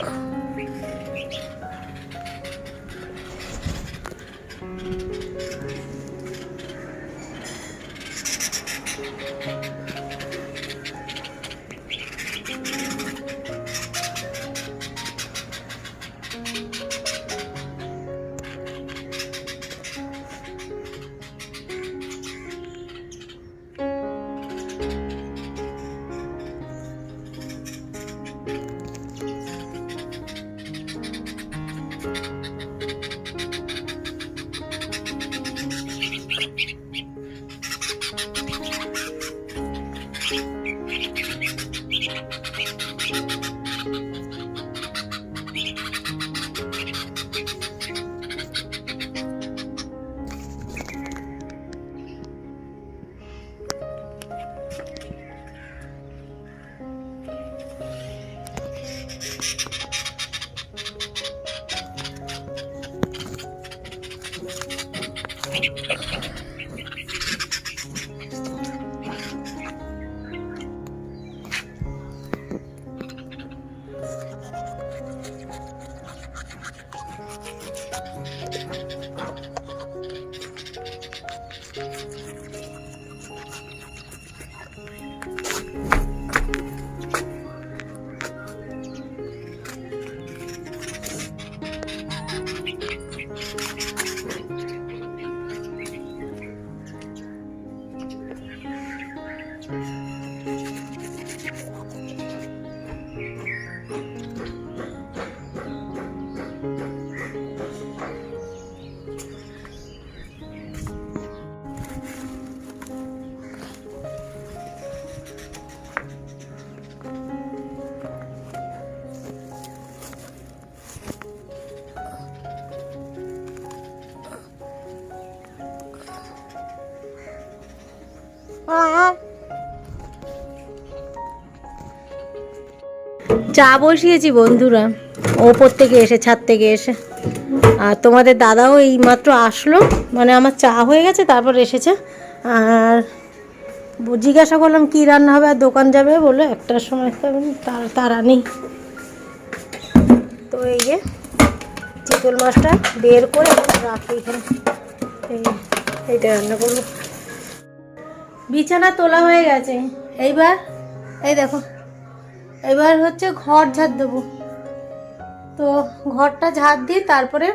いいね。after effects. চা বসিয়েছি বন্ধুরা। ওপর থেকে এসে, ছাদ থেকে এসে। আর তোমাদের দাদাও এই মাত্র আসলো। মানে আমার চা হয়ে গেছে, তারপর এসেছে। আর জিজ্ঞাসা করলাম, কী রান্না হবে? আর দোকান যাবে বলে? একটার সময় তার, তারা নেই তো এই যে চিতল মাছটা বের করে রাখি এখানে। এই, এইটা রান্না করব। বিছানা তোলা হয়ে গেছে। এইবার, এই দেখো। এবার হচ্ছে ঘর ঝাড় দেবো। তো ঘরটা ঝাড় দিয়ে তারপরে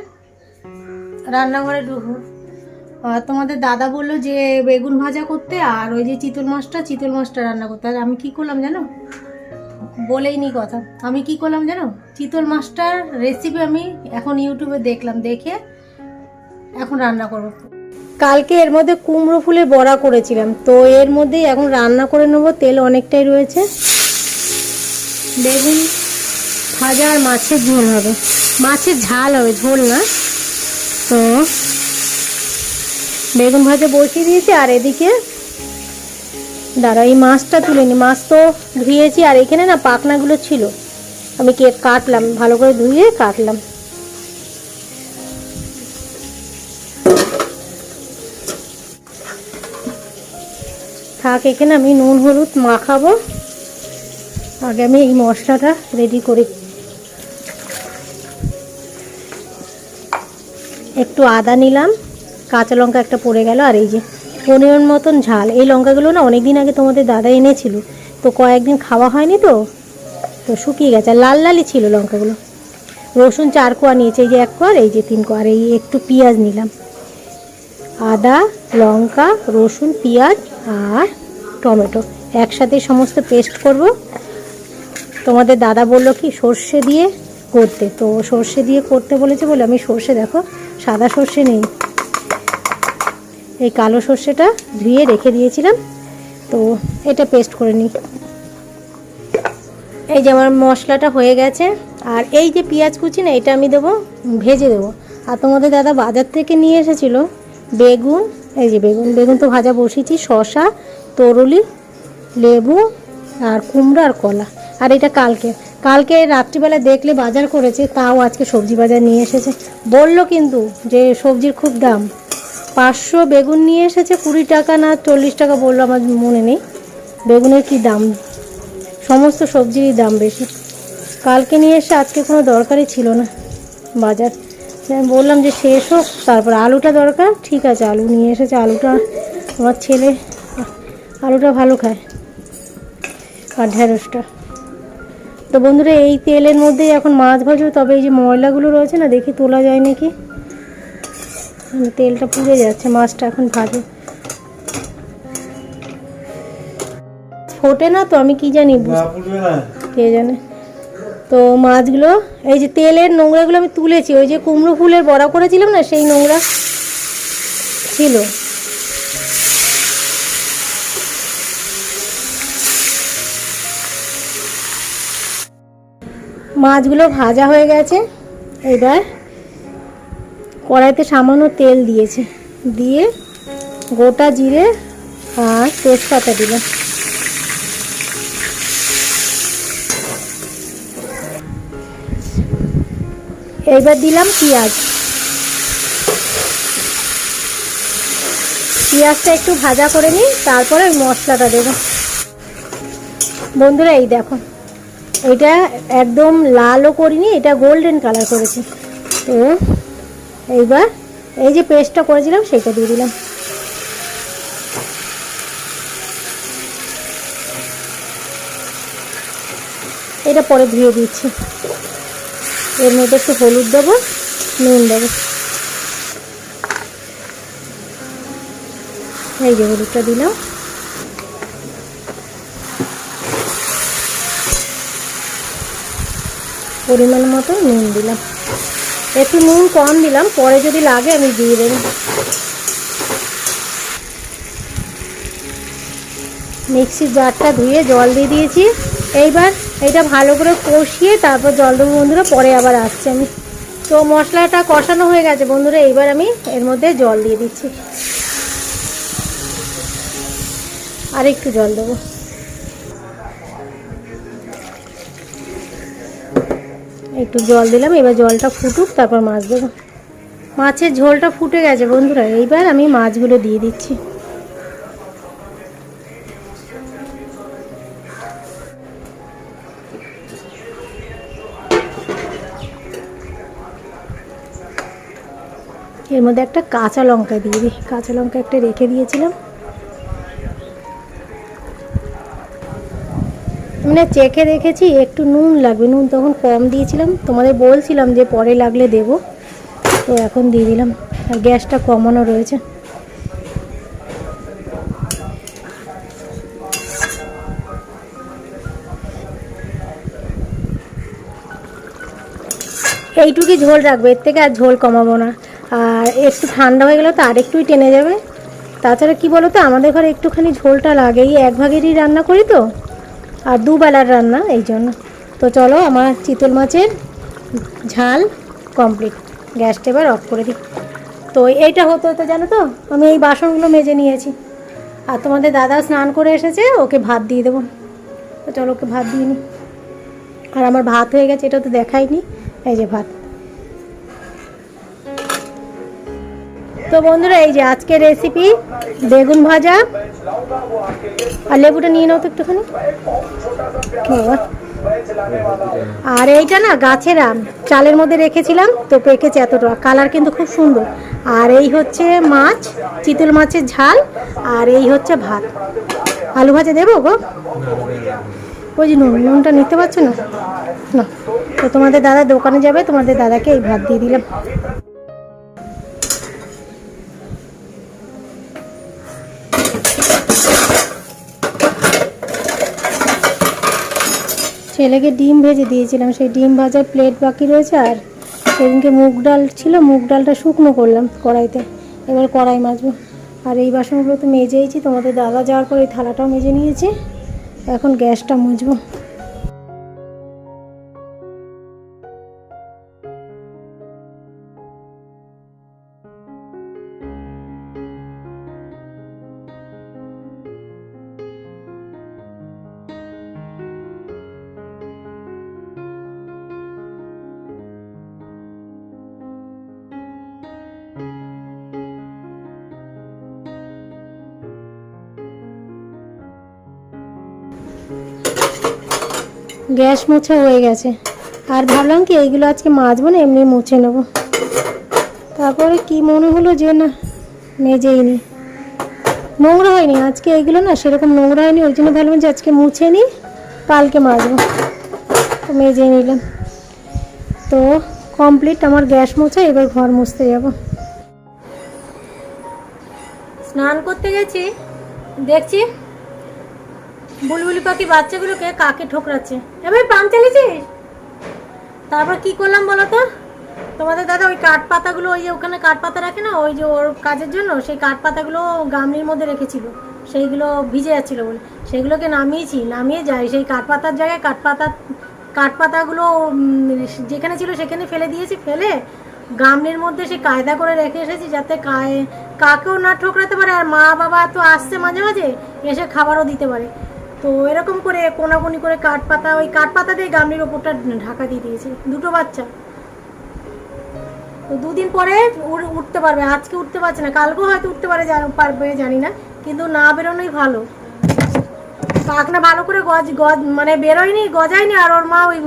রান্নাঘরে ঢুকবো। আর তোমাদের দাদা বলল যে বেগুন ভাজা করতে আর ওই যে চিতল মাছটা চিতল মাছটা রান্না করতে। আর আমি কি করলাম জানো? বলেই নি কথা। আমি কি করলাম জানো? চিতল মাছটার রেসিপি আমি এখন ইউটিউবে দেখলাম, দেখে এখন রান্না করব। কালকে এর মধ্যে কুমড়ো ফুলের বড়া করেছিলাম। তো এর মধ্যেই এখন রান্না করে নেব, তেল অনেকটাই রয়েছে। বেগুন ভাজা আর মাছের ঝোল হবে। মাছের ঝাল হবে, ঝোল না। তো বেগুন ভাজা বসিয়ে দিয়েছি আর এদিকে দাঁড়া, এই মাছটা তুলে নি। মাছ তো ধুয়েছি আর এখানে না পাখনাগুলো ছিল। আমি কে কাটলাম, ভালো করে ধুয়ে কাটলাম। থাক, এখানে আমি নুন, হলুদ মাখাবো। আগে আমি এই মশলাটা রেডি করি। একটু আদা নিলাম, কাঁচা লঙ্কা একটা পড়ে গেল, আর এই যে পনেরোর মতন ঝাল। এই লঙ্কাগুলো না অনেক দিন আগে তোমাদের দাদা এনেছিল, তো কয়েকদিন খাওয়া হয়নি তো তো শুকিয়ে গেছে। আর লাল লালই ছিল লঙ্কাগুলো। রসুন চার কোয়া নিয়েছে, এই যে এক কোয়া এই যে তিন কোয়া, আর এই একটু পেঁয়াজ নিলাম। আদা, লঙ্কা, রসুন, পেঁয়াজ আর টমেটো। একসাথে সমস্ত পেস্ট করব। তোমাদের দাদা বলল কি, সর্ষে দিয়ে করতে। তো সর্ষে দিয়ে করতে বলেছে বলে আমি সর্ষে দেখো, সাদা সর্ষে নেই। এই কালো সর্ষেটা ধুয়ে রেখে দিয়েছিলাম। তো এটা পেস্ট করে নিই। এই যে আমার মশলাটা হয়ে গেছে, আর এই যে পেঁয়াজ কুচি না, এটা আমি দেবো, ভেজে দেবো। আর তোমাদের দাদা বাজার থেকে নিয়ে এসেছিল বেগুন, এই যে বেগুন বেগুন তো ভাজা বসিয়েছি শশা তরুলি, লেবু, আর কুমড়ো আর কলা। আর এটা কালকে। কালকে রাত্রিবেলা দেখলে বাজার করেছে, তাও আজকে সবজি বাজার নিয়ে এসেছে। বলল কিন্তু যে সবজির খুব দাম। পাঁচশো বেগুন নিয়ে এসেছে কুড়ি টাকা না চল্লিশ টাকা বলল আমার মনে নেই। বেগুনের কি দাম? সমস্ত সবজিরই দাম বেশি। কালকে নিয়ে এসে আজকে কোনো দরকারই ছিল না বাজার। আমি বললাম যে শেষ হোক, তারপর আলুটা দরকার। ঠিক আছে, আলু নিয়ে এসেছে, আলুটা আমার ছেলে আলুটা ভালো খায়। আর ঢেঁড়সটা। তো বন্ধুরা এই তেলের মধ্যেই এখন মাছ ভাজবো। তবে এই যে ময়লাগুলো রয়েছে না দেখি তোলা যায় নাকি? তেলটা পুড়ে যাচ্ছে মাছটা এখন ভাজে ফোটে না তো আমি কি জানি কে জানে? তো মাছগুলো এই যে তেলের নোংরাগুলো আমি তুলেছি ওই যে কুমড়ো ফুলের বড়া করেছিলাম না সেই নোংরা ছিল। মাছগুলো ভাজা হয়ে গেছে। এবার কড়াইতে সামান্য তেল দিয়েছে। দিয়ে গোটা জিরে আর তেজপাতা দিলাম। এইবার দিলাম পেঁয়াজ। পেঁয়াজটা একটু ভাজা করে নিই, তারপরে ওই মশলাটা দেবো। বন্ধুরা, এই দেখো। এটা একদম লালও করিনি, এটা গোল্ডেন কালার করেছি। তো এইবার এই যে পেস্টটা করেছিলাম সেটা দিয়ে দিলাম। এটা পরে ধুয়ে দিচ্ছি। এর মধ্যে একটু হলুদ দেবো, নুন দেবো। এই যে হলুদটা দিলাম। পরিমাণ মতো নুন দিলাম। একটু নুন কম দিলাম, পরে যদি লাগে আমি দিয়ে দেবো। মিক্সির জারটা ধুয়ে জল দিয়ে দিয়েছি। এইবার এটা ভালো করে কষিয়ে তারপর জল দেবো বন্ধুরা, পরে আবার আসছে আমি। তো মশলাটা কষানো হয়ে গেছে বন্ধুরা, এইবার আমি এর মধ্যে জল দিয়ে দিচ্ছি। আর একটু জল দেবো। একটু জল দিলাম, এবার জলটা ফুটুক, তারপর মাছ দেবো। মাছের ঝোলটা ফুটে গেছে, বন্ধুরা, এইবার আমি মাছগুলো দিয়ে দিচ্ছি। এর মধ্যে একটা কাঁচা লঙ্কা দিয়ে দিই। কাঁচা লঙ্কা একটা রেখে দিয়েছিলাম। মানে চেখে দেখেছি, একটু নুন লাগবে, নুন তখন কম দিয়েছিলাম। তোমাদের বলছিলাম যে পরে লাগলে দেব। তো এখন দিয়ে দিলাম, আর গ্যাসটা কমানো রয়েছে। এইটুকুই ঝোল রাখবে, এর থেকে আর ঝোল কমাবো না। আর একটু ঠান্ডা হয়ে গেলে তো আর একটুই টেনে যাবে। তাছাড়া কি বলো তো আমাদের ঘরে একটুখানি ঝোলটা লাগে এই এক ভাগেরই রান্না করি তো। আর দুবেলার রান্না, এই জন্য। তো চলো আমার চিতল মাছের ঝাল কমপ্লিট গ্যাসটা এবার অফ করে দিই। তো এইটা হতে হতে জানো তো, আমি এই বাসনগুলো মেজে নিয়েছি। আর তোমাদের দাদা স্নান করে এসেছে, ওকে ভাত দিয়ে দেবো। তো চলো ওকে ভাত দিয়ে নিই আর আমার ভাত হয়ে গেছে, এটা তো দেখাইনি। এই যে ভাত। তো বন্ধুরা, এই যে আজকের রেসিপি বেগুন ভাজা আর লেবুটা নিয়ে নাও তো একটুখানি। আর এইটা না গাছের আম, চালের মধ্যে রেখেছিলাম, তো পেকেছে এতটা। কালার কিন্তু খুব সুন্দর। আর এই হচ্ছে মাছ, চিতল মাছের ঝাল, আর এই হচ্ছে ভাত। আলু ভাজা দেবো গো? ওই যে নুন, নুনটা নিতে পারছ না? না। তো তোমাদের দাদা দোকানে যাবে, তোমাদের দাদাকে এই ভাত দিয়ে দিলাম। ছেলেকে ডিম ভেজে দিয়েছিলাম। সেই ডিম ভাজার প্লেট বাকি রয়েছে আর সেদিনকে মুগ ডাল ছিল। মুগ ডালটা শুকনো করলাম কড়াইতে। এবার কড়াই মাজবো। আর এই বাসনগুলো তো মেজেইছি। তোমাদের দাদা যাওয়ার পর এই থালাটাও মেজে নিয়েছি। এখন গ্যাসটা মুছবো। গ্যাস মোছা হয়ে গেছে। আর ভাবলাম কি, এইগুলো আজকে মাজবো না, এমনি মুছে নেব। তারপরে কি মনে হলো যে না, মেজেই নি। নোংরা হয়নি, আজকে এইগুলো না সেরকম নোংরা হয়নি, ওই জন্য ভাবলাম যে আজকে মুছে নিই কালকে মাজবো। তো মেজে নিলাম। তো কমপ্লিট আমার গ্যাস মোছা, এবার ঘর মুছতে যাব। স্নান করতে গেছি। দেখছি বুলবুলি পাখি বাচ্চাগুলোকে কাকে ঠোকরাচ্ছে? এবার পাম চালিয়েছিস? তারপর কি করলাম বলো তো? তোমাদের দাদা ওই কাঠ পাতাগুলো ওই যে ওখানে কাঠ পাতা রাখে না, ওই যে ওর কাজের জন্য সেই কাঠ পাতাগুলো গামলির মধ্যে রেখেছিল। সেইগুলো ভিজে যাচ্ছিল বলে। সেগুলোকে নামিয়েছি, নামিয়ে যাই, সেই কাঠ পাতার জায়গায় কাঠ পাতা কাঠ পাতাগুলো যেখানে ছিল সেখানে ফেলে দিয়েছি, ফেলে গামলির মধ্যে সে কায়দা করে রেখে এসেছি যাতে কায় কাকেও না ঠোকরাতে পারে, আর মা বাবা তো আসছে মাঝে মাঝে, এসে খাবারও দিতে পারে। তো এরকম করে কোনাকুনি করে কাঠ পাতা, ওই কাঠ পাতা দিয়ে গামলির ওপরটা ঢাকা দিয়ে দিয়েছি, দুটো বাচ্চা। তো দুদিন পরে উঠতে পারবে, আজকে উঠতে পারছে না, কালকেও হয়তো উঠতে পারে পারবে, জানি না, কিন্তু না বেরোনোই ভালো। পাখনা ভালো করে গজ গজ মানে বেরোয়নি, গজায়নি, আর ওর মা ওই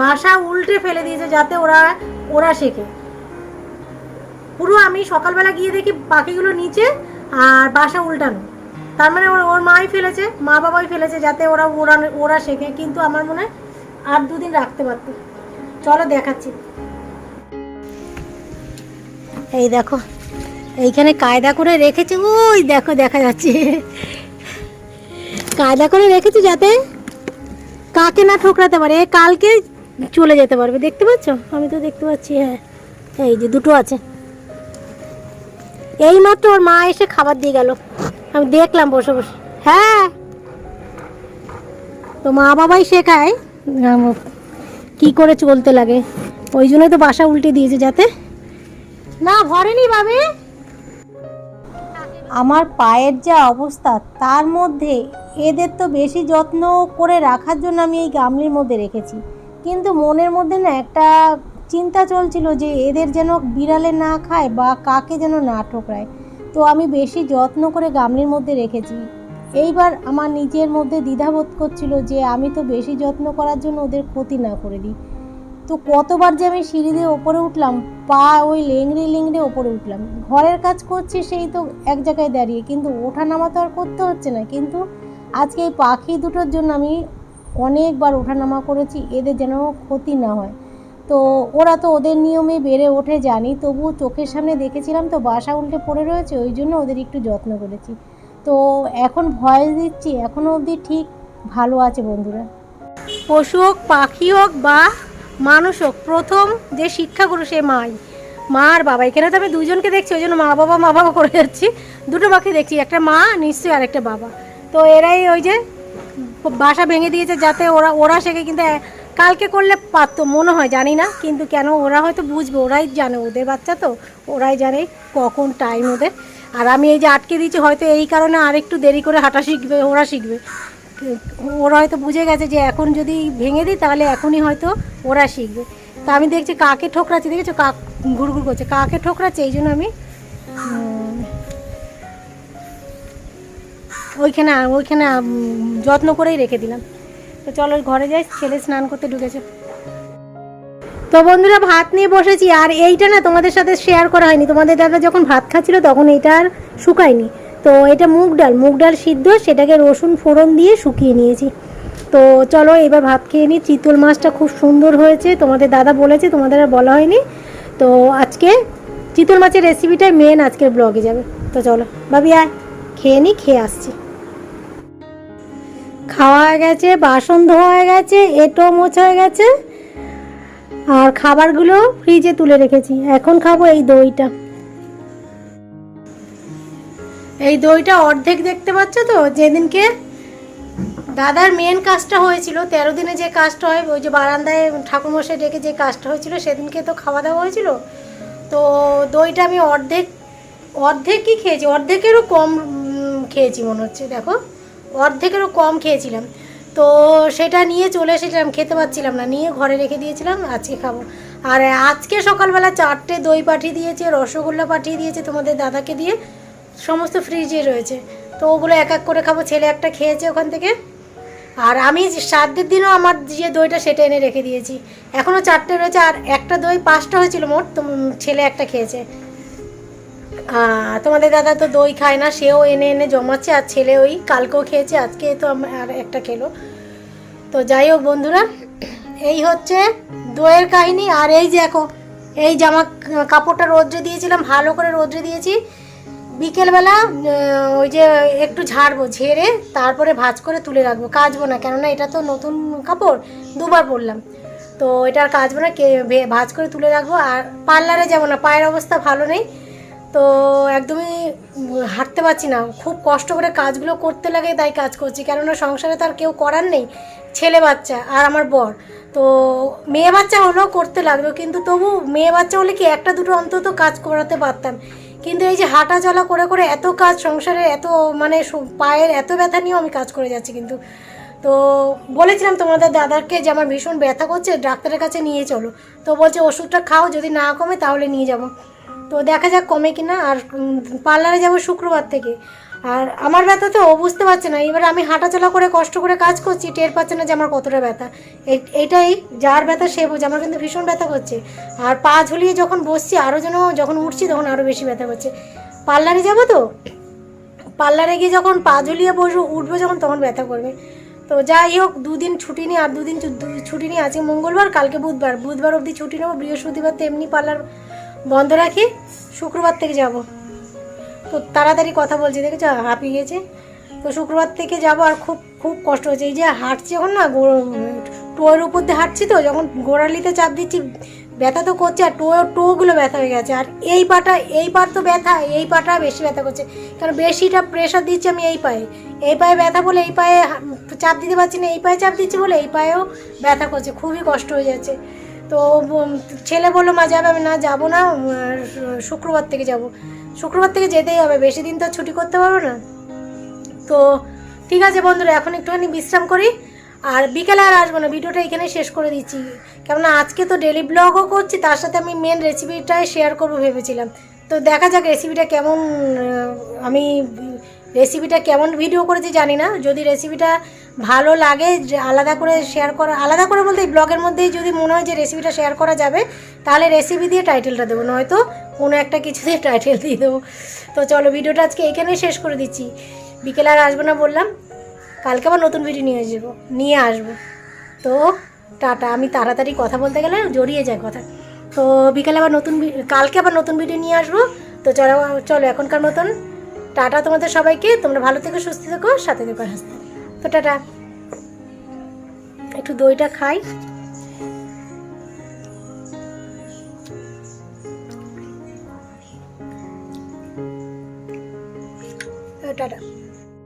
বাসা উল্টে ফেলে দিয়েছে যাতে ওরা ওরা শেখে। পুরো আমি সকালবেলা গিয়ে দেখি পাখিগুলো নিচে আর বাসা উল্টানো। তার মানে ওর ওর মাই ফেলেছে, মা বাবাই ফেলেছে যাতে ওরা ওরা ওরা শেখে। কিন্তু আমার মনে হয় আর দুদিন রাখতে পারতো। চলো দেখাচ্ছি। এই দেখো, এইখানে কায়দা করে রেখেছে। ওই দেখো, দেখা যাচ্ছে। কায়দা করে রেখেছি যাতে কাকে না ঠোকরাতে পারে কালকে চলে যেতে পারবে। দেখতে পাচ্ছ? আমি তো দেখতে পাচ্ছি হ্যাঁ। এই যে দুটো আছে। এই মাত্র ওর মা এসে খাবার দিয়ে গেল। আমি দেখলাম বসে বসে। হ্যাঁ। তো মা বাবাই শেখায় কি করে চলতে লাগে। ওই জন্যই তো বাসা উল্টে দিয়েছে যাতে। না ভরেনি ভাবে আমার পায়ের যা অবস্থা, তার মধ্যে এদের তো বেশি যত্ন করে রাখার জন্য আমি এই গামলির মধ্যে রেখেছি। কিন্তু মনের মধ্যে না একটা চিন্তা চলছিল যে এদের যেন বিড়ালে না খায় বা কাকে যেন না ঠোকরায়। তো আমি বেশি যত্ন করে গামলির মধ্যে রেখেছি। এইবার আমার নিজের মধ্যে দ্বিধাবোধ করছিল যে আমি তো বেশি যত্ন করার জন্য ওদের ক্ষতি না করে দিই। তো কতবার যে আমি সিঁড়ি দিয়ে ওপরে উঠলাম, পা ওই লেংড়ে লেংড়ে ওপরে উঠলাম। ঘরের কাজ করছি সেই তো এক জায়গায় দাঁড়িয়ে, কিন্তু ওঠা নামা তো আর করতে হচ্ছে না। কিন্তু আজকে এই পাখি দুটোর জন্য আমি অনেকবার ওঠানামা করেছি, এদের যেন ক্ষতি না হয়। তো ওরা তো ওদের নিয়মে বেড়ে ওঠে, জানি। তবু চোখের সামনে দেখেছিলাম তো বাসা উল্টে পড়ে রয়েছে, ওই জন্য ওদের একটু যত্ন করেছি। তো এখন ভয়েস দিচ্ছি এখনও অবধি ঠিক ভালো আছে বন্ধুরা। পশু হোক, পাখি হোক বা মানুষ হোক, প্রথম যে শিক্ষাগুরু সে মাই। মা আর বাবা, এখানে তো আমি দুজনকে দেখছি, ওই জন্য মা বাবা মা বাবা করে যাচ্ছি। দুটো পাখি দেখছি, একটা মা, নিশ্চয়ই আর একটা বাবা। তো এরাই ওই যে বাসা ভেঙে দিয়েছে যাতে ওরা ওরা শেখে, কিন্তু কালকে করলে পারতো, মনে হয়, জানি না। কিন্তু কেন, ওরা হয়তো বুঝবে, ওরাই জানে, ওদের বাচ্চা তো, ওরাই জানে কখন টাইম ওদের। আর আমি এই যে আটকে দিয়েছি, হয়তো এই কারণে আর একটু দেরি করে হাঁটা শিখবে, ওরা শিখবে। ওরা হয়তো বুঝে গেছে যে, এখন যদি ভেঙে দিই, তাহলে এখনই হয়তো ওরা শিখবে। তা আমি দেখছি, কাকে ঠোকরাচ্ছে, দেখেছ? কাক ঘুরঘুর করছে। কাকে ঠোকরাচ্ছে? এই জন্য আমি ওইখানে ওইখানে যত্ন করেই রেখে দিলাম। তো চলো ঘরে যাই, ছেলে স্নান করতে ঢুকেছে। তো বন্ধুরা, ভাত নিয়ে বসেছি, আর এইটা না তোমাদের সাথে শেয়ার করা হয়নি। তোমাদের দাদা যখন ভাত খাচ্ছিল, তখন এটা আর শুকায়নি। তো এটা মুগ ডাল মুগ ডাল সিদ্ধ, সেটাকে রসুন ফোড়ন দিয়ে শুকিয়ে নিয়েছি। তো চলো এবার ভাত খেয়ে নিই চিতল মাছটা খুব সুন্দর হয়েছে, তোমাদের দাদা বলেছে, তোমাদের আর বলা হয়নি। তো আজকে চিতল মাছের রেসিপিটাই মেন আজকের ব্লগে যাবে। তো চলো, ভাবি আয়, খেয়ে নিই খেয়ে আসছি। খাওয়া হয়ে গেছে, বাসন ধোয়া হয়ে গেছে, এটো মোছা হয়ে গেছে। আর খাবারগুলো ফ্রিজে তুলে রেখেছি। এখন খাব এই দইটা। এই দইটা অর্ধেক দেখতে পাচ্ছ তো? যেদিনকে দাদার মেন কাজটা হয়েছিল, তেরো দিনে যে কাজটা হয়, ওই যে বারান্দায় ঠাকুরমশাই ডেকে যে কাজটা হয়েছিল, সেদিনকে তো খাওয়া দাওয়া হয়েছিল। তো দইটা আমি অর্ধেক, অর্ধেকই খেয়েছি, অর্ধেকেরও কম খেয়েছি মনে হচ্ছে, দেখো। অর্ধেকেরও কম খেয়েছিলাম। তো সেটা নিয়ে চলে এসেছিলাম, খেতে পাচ্ছিলাম না। নিয়ে ঘরে রেখে দিয়েছিলাম, আজকে খাব। আর আজকে সকালবেলা চারটে দই পাঠিয়ে দিয়েছে, রসগোল্লা পাঠিয়ে দিয়েছে তোমাদের দাদাকে দিয়ে। সমস্ত ফ্রিজে রয়েছে। তো ওগুলো এক এক করে খাব। ছেলে একটা খেয়েছে ওখান থেকে। আর আমি সাতদের দিনও আমার যে দইটা সেটা এনে রেখে দিয়েছি। এখনও চারটে রয়েছে আর একটা দই পাঁচটা হয়েছিল মোট। তো ছেলে একটা খেয়েছে। তোমাদের দাদা তো দই খায় না, সেও এনে এনে জমাচ্ছে আর ছেলে ওই কালকেও খেয়েছে, আজকে তো আর একটা খেলো। তো যাই হোক বন্ধুরা, এই হচ্ছে দইয়ের কাহিনী, আর এই যে দেখো, এই জামা কাপড়টা রোদ্রে দিয়েছিলাম, ভালো করে রোদ্রে দিয়েছি। বিকেলবেলা ওই যে একটু ঝাড়বো, ঝেড়ে তারপরে ভাজ করে তুলে রাখব, কাচবো না, কেননা এটা তো নতুন কাপড়, দুবার পরলাম। তো এটা আর কাচবো না, কে ভাঁজ করে তুলে রাখব, আর পার্লারে যাব না, পায়ের অবস্থা ভালো নেই। তো একদমই হাঁটতে পারছি না। খুব কষ্ট করে কাজগুলো করতে লাগে তাই কাজ করছি। কেননা সংসারে তো আর কেউ করার নেই, ছেলে বাচ্চা আর আমার বর। তো মেয়ে বাচ্চা হলেও করতে লাগবে, কিন্তু তবু মেয়ে বাচ্চা হলে কি একটা দুটো অন্তত কাজ করাতে পারতাম। কিন্তু এই যে হাঁটা চলা করে করে এত কাজ সংসারে, এত মানে পায়ের এত ব্যথা নিয়েও আমি কাজ করে যাচ্ছি কিন্তু। তো বলেছিলাম তোমাদের দাদাকে যে আমার ভীষণ ব্যথা করছে, ডাক্তারের কাছে নিয়ে চলো। তো বলছে, ওষুধটা খাও, যদি না কমে তাহলে নিয়ে যাব। তো দেখা যাক কমে কিনা আর পার্লারে যাব শুক্রবার থেকে। আর আমার ব্যথা তো বুঝতে পারছে না। এবার আমি হাঁটাচলা করে, কষ্ট করে কাজ করছি, টের পাচ্ছে না যে আমার কতটা ব্যথা। এইটাই যার ব্যথা সে বোঝে, আমার কিন্তু ভীষণ ব্যথা করছে। আর পা ঝুলিয়ে যখন বসছি আরও যেন যখন উঠছি, তখন আরও বেশি ব্যথা করছে। পার্লারে যাব তো? পার্লারে গিয়ে যখন পা ঝুলিয়ে বসবো, উঠবো যখন, তখন ব্যথা করবে। তো যাই হোক, দুদিন ছুটি নিয়ে, আর দুদিন ছুটি নিয়ে আজকে মঙ্গলবার, কালকে বুধবার। বুধবার অবধি ছুটি নেব, বৃহস্পতিবার তো এমনি পার্লার বন্ধ রাখি, শুক্রবার থেকে যাব। তো তাড়াতাড়ি কথা বলছি, দেখেছ? হাঁপিয়ে গেছে। তো শুক্রবার থেকে যাব আর খুব খুব কষ্ট হচ্ছে। এই যে হাঁটছি যখন না টোয়ের উপর দিয়ে হাঁটছি তো, যখন গোড়ালিতে চাপ দিচ্ছি, ব্যথা তো করছে আর টো টোগুলো ব্যথা হয়ে গেছে। আর এই পাটা, এই পার তো ব্যথা, এই পাটা বেশি ব্যথা করছে। কারণ বেশিটা প্রেশার দিচ্ছি আমি এই পায়ে। এই পায়ে ব্যথা বলে এই পায়ে চাপ দিতে পারছি না, এই পায়ে চাপ দিচ্ছি বলে এই পায়েও ব্যথা করছে। খুবই কষ্ট হয়ে যাচ্ছে। তো ছেলে বলল, মা, যাবে আমি, না, যাব না শুক্রবার থেকে যাব। শুক্রবার থেকে যেতেই হবে, বেশি দিন তো ছুটি করতে পারব না। তো ঠিক আছে বন্ধুরা, এখন একটুখানি বিশ্রাম করি, আর বিকেলে আর আসব না, ভিডিওটা এখানে শেষ করে দিচ্ছি। কেননা আজকে তো ডেলি ব্লগও করছি, তার সাথে আমি মেন রেসিপিটাই শেয়ার করব ভেবেছিলাম। তো দেখা যাক রেসিপিটা কেমন আমি রেসিপিটা কেমন ভিডিও করেছি জানি না। যদি রেসিপিটা ভালো লাগে আলাদা করে শেয়ার করা, আলাদা করে বলতে এই ব্লগের মধ্যেই যদি মনে হয় যে রেসিপিটা শেয়ার করা যাবে, তাহলে রেসিপি দিয়ে টাইটেলটা দেবো। নয়তো কোনো একটা কিছু দিয়ে টাইটেল দিয়ে দেবো। তো চলো ভিডিওটা আজকে এখানেই শেষ করে দিচ্ছি। বিকেলে আর আসব না বললাম। কালকে আবার নতুন ভিডিও নিয়ে আসব নিয়ে আসব। তো টাটা, আমি তাড়াতাড়ি কথা বলতে গেলে জড়িয়ে যায় কথা। তো বিকেলে আবার নতুন কালকে আবার নতুন ভিডিও নিয়ে আসব। তো চলো চলো এখনকার মতন টাটা তোমাদের সবাইকে। তোমরা ভালো থেকো, সুস্থ থেকো, সাথে থেকো, হাসতে। তো টাটা। একটু দইটা খাই। টাটা।